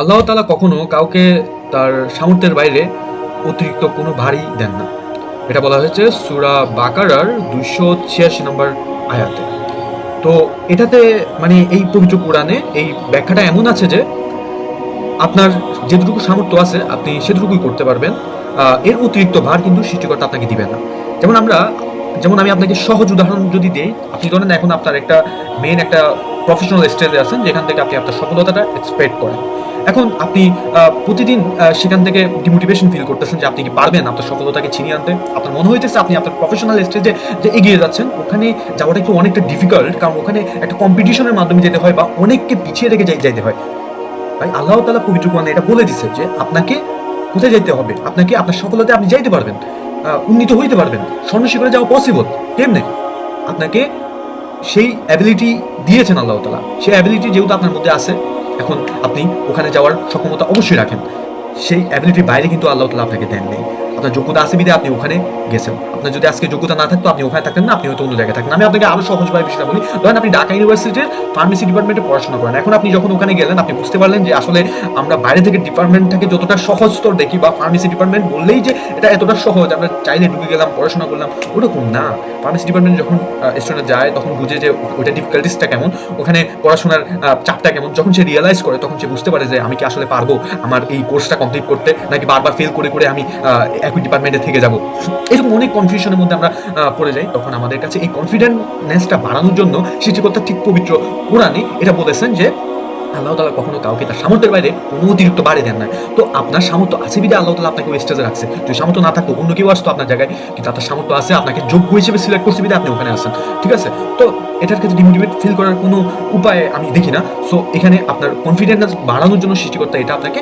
আল্লাহ তালা কখনো কাউকে তার সামর্থ্যের বাইরে অতিরিক্ত কোনো ভারী দেন না। এটা বলা হয়েছে সুরা বাকারার দুইশো ছিয়াশি নম্বর আয়াতে। তো এটাতে মানে এই পবিত্র কোরআনে এই ব্যাখ্যাটা এমন আছে যে আপনার যেটুকু সামর্থ্য আছে, আপনি সেটুকুই করতে পারবেন। এর অতিরিক্ত ভার কিন্তু সৃষ্টিকর্তা আপনাকে দিবেন না। যেমন আমরা, যেমন আমি আপনাকে সহজ উদাহরণ যদি দিই, আপনি ধরেন এখন আপনার একটা মেন একটা প্রফেশনাল স্টেজে আছেন, যেখান থেকে আপনি আপনার সফলতাটা এক্সপেক্ট করেন। এখন আপনি প্রতিদিন সেখান থেকে ডিমোটিভেশন ফিল করতেছেন যে আপনি কি পারবেন আপনার সফলতাকে ছিনিয়ে আনতে? আপনার মনে হইতেছে আপনি আপনার প্রফেশনাল স্টেজে যে এগিয়ে যাচ্ছেন, ওখানে যাওয়াটা একটু অনেকটা ডিফিকাল্ট কারণ ওখানে একটা কম্পিটিশনের মাধ্যমে যেতে হয় বা অনেককে পিছিয়ে রেখে যাই- যাইতে হয়। ভাই আল্লাহ তালা পবিত্র কোরআনে এটা বলে দিচ্ছে যে আপনাকে কোথায় যেতে হবে? আপনাকে আপনার সফলতায় আপনি যাইতে পারবেন। উন্নীত হইতে পারবেন। স্বর্ণশিখরে যাওয়া পসিবল কেমনে? আপনাকে সেই অ্যাবিলিটি দিয়েছেন আল্লাহ তালা সেই অ্যাবিলিটি যেহেতু আপনার মধ্যে আছে এখন আপনি ওখানে যাওয়ার সক্ষমতা অবশ্যই রাখেন। সেই অ্যাবিলিটির বাইরে কিন্তু আল্লাহ তালা আপনাকে দেননি। আপনার যোগ্যতা আছে বিধে আপনি ওখানে গেছেন। আপনার যদি আজকে যোগ্যতা না থাকতো, আপনি ওখানে থাকতেন না, আপনি হয়তো অন্য জায়গায় থাকতেন। আমি আপনাকে আরও সহজভাবে বিষয়টা বলি ধরেন আপনি ঢাকা ইউনিভার্সিটির ফার্মেসি ডিপার্টমেন্টে পড়াশোনা করেন। এখন আপনি যখন ওখানে গেলেন, আপনি বুঝতে পারলেন যে আসলে আমরা বাইরে থেকে ডিপার্টমেন্টটাকে যতটা সহজতর দেখি বা ফার্মেসি ডিপার্টমেন্ট বললেই যে এটা এতটা সহজ, আমরা চাইলে ঢুকে গেলাম, পড়াশোনা করলাম, ওরকম না। ফার্মেসি ডিপার্টমেন্টে যখন স্টুডেন্ট যায়, তখন বুঝে যে ওটা ডিফিকাল্টিসটা কেমন, ওখানে পড়াশোনার চাপটা কেমন। যখন সে রিয়েলাইজ করে, তখন সে বুঝতে পারে যে আমি কি আসলে পারব আমার এই কোর্সটা কমপ্লিট করতে, নাকি বারবার ফেল করে করে আমি একই ডিপার্টমেন্টে থেকে যাব। এরকম অনেক কনফিউশনের মধ্যে আমরা পড়ে যাই। তখন আমাদের কাছে এই কনফিডেন্টনেসটা বাড়ানোর জন্য সৃষ্টিকর্তা ঠিক পবিত্র কোরআনে, এটা বলেছেন যে, আল্লাহ তালা কখনো কাউকে তার সামর্থ্যের বাইরে কোনো অতিরিক্ত বাড়ি দেন না। তো আপনার সামর্থ্য আছে বিধে আল্লাহ তালা আপনাকে স্টেজে রাখছে। যদি সামর্থ্য না থাকতো, অন্য কেউ আসতো আপনার জায়গায়, কিন্তু আপনার সামর্থ্য আছে আপনাকে যোগ্য হিসেবে সিলেক্ট করছে বিধে আপনি ওখানে আসেন ঠিক আছে? তো এটার ক্ষেত্রে ডিমোটিভেট ফিল করার কোনো উপায় আমি দেখি না সো এখানে আপনার কনফিডেন্স বাড়ানোর জন্য সৃষ্টিকর্তা এটা আপনাকে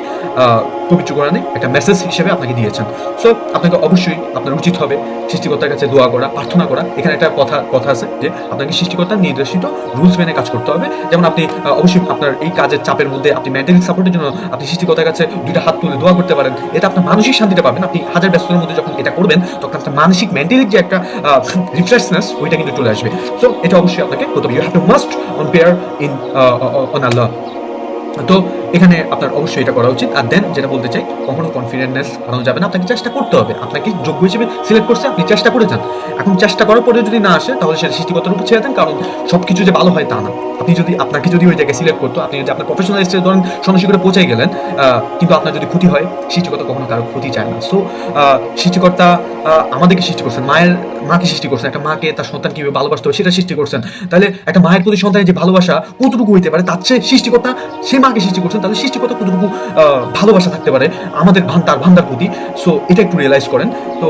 পবিত্র কোরআনে একটা মেসেজ হিসেবে আপনাকে দিয়েছেন। সো আপনাকে অবশ্যই আপনার উচিত হবে সৃষ্টিকর্তার কাছে দোয়া করা, প্রার্থনা করা। এখানে একটা কথা কথা আছে যে আপনাকে সৃষ্টিকর্তার নির্দেশিত রুলস মেনে কাজ করতে হবে। যেমন আপনি অবশ্যই আপনার এই কাজের চাপের মধ্যে আপনি মেন্টালি সাপোর্টের জন্য আপনি সৃষ্টিকর্তার কাছে দুইটা হাত তুলে দোয়া করতে পারেন। এটা আপনার মানসিক শান্তিটা পাবেন। আপনি হাজার ব্যস্ততার মধ্যে যখন এটা করবেন, তখন আপনার মানসিক মেন্টালি যে একটা রিফ্রেশনেস ওইটা কিন্তু চলে আসবে। সো এটা অবশ্যই আপনাকে হতে হবে you have to must on pair in on Allah তো এখানে আপনার অবশ্যই এটা করা উচিত। আর দেন যেটা বলতে চাই, কখনো কনফিডেন্টনেস হারানো যাবে না। আপনাকে চেষ্টা করতে হবে। আপনাকে যোগ্য হিসেবে সিলেক্ট করছে, আপনি চেষ্টা করে যান। এখন চেষ্টা করার পরে যদি না আসে, তাহলে সেটা সৃষ্টিকর্তার উপর ছেড়ে দেন। কারণ সব কিছু যে ভালো হয় তা না। আপনি যদি, আপনাকে যদি ওই জায়গায় সিলেক্ট করতো, আপনি যদি আপনার প্রফেশনাল স্টেজে ধরেন সন্ন্যাসীকরে পৌঁছাই গেলেন কিন্তু আপনার যদি ক্ষতি হয়, সৃষ্টিকর্তা কখনো কারও ক্ষতি চায় না। সো সৃষ্টিকর্তা আমাদেরকে সৃষ্টি করছেন। মায়ের, মাকে সৃষ্টি করছেন। একটা মাকে, তার সন্তান কীভাবে ভালোবাসতে হবে সেটা সৃষ্টি করছেন। তাহলে একটা মায়ের প্রতি সন্তানের যে ভালোবাসা কতটুকু হইতে পারে, তার চেয়ে সৃষ্টিকর্তা সেই মাকে সৃষ্টি করছেন তাহলে সৃষ্টিকর্তা কতটুকু ভালোবাসা থাকতে পারে, আমাদের ভান্তার ভান্ডার প্রতি। সো এটা একটু রিয়েলাইজ করেন। তো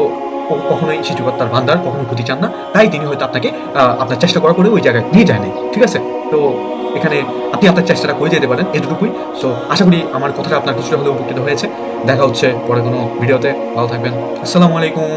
কখনোই সৃষ্টিকর্তার ভান্ডার কখনো ক্ষতি চান না। তাই তিনি হয়তো আপনাকে আপনার চেষ্টা করা করে ওই জায়গায় নিয়ে যায় নাই। ঠিক আছে? তো এখানে আপনি আপনার চেষ্টাটা করে যেতে পারেন এতটুকুই। সো আশা করি আমার কথাটা আপনার কিছুটা হলেও উপকৃত হয়েছে। দেখা হচ্ছে পরে কোনো ভিডিওতে। ভালো থাকবেন। আসসালামু আলাইকুম।